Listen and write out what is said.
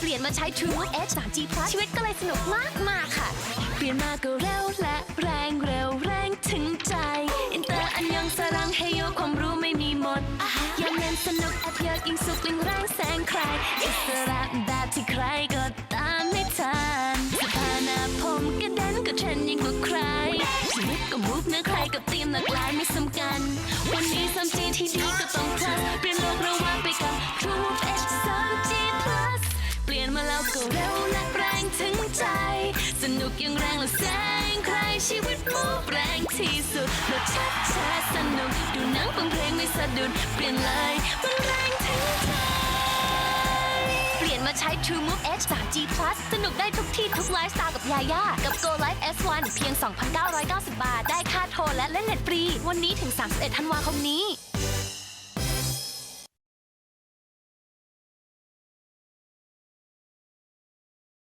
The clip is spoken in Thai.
เปลี่ยนมาใช้ True Move Edge 3G Plus ชีวิตก็เลยสนุกมากมากค่ะ เปลี่ยนมาก็เร็วและแรงเร็วแรงถึงใจ อินเตอร์อันยองสรังให้โยความรู้ไม่มีหมดยามเล่นสนุกแอปเยอะยิ่งสุกลิงแรงแสงใครอิสระแบบที่ใครก็ตามไม่ทันสถานะผมก็เด่นก็เทรนยิ่งกว่าใครชีวิตก็มูฟเนื้อใครกับธีมหลากหลายไม่สำคัญ วันนี้ 3G ที่ดีก็ต้องทันเปลี่ยนโลกระว่ ชีวิตมูฟแรงที่สุดรสชาติชาสนุก ดูหนังฟังเพลงไม่สะดุด เปลี่ยนเลยมันแรงถึงใจ เปลี่ยนมาใช้ True Move Edge 3G Plus สนุกได้ทุกที่ทุกไลฟ์สไตล์กับยาย่า กับ Go Live S1 เพียง 2,990 บาท ได้ค่าโทรและเล่นเน็ตฟรี วันนี้ถึง 31 ธันวาคมนี้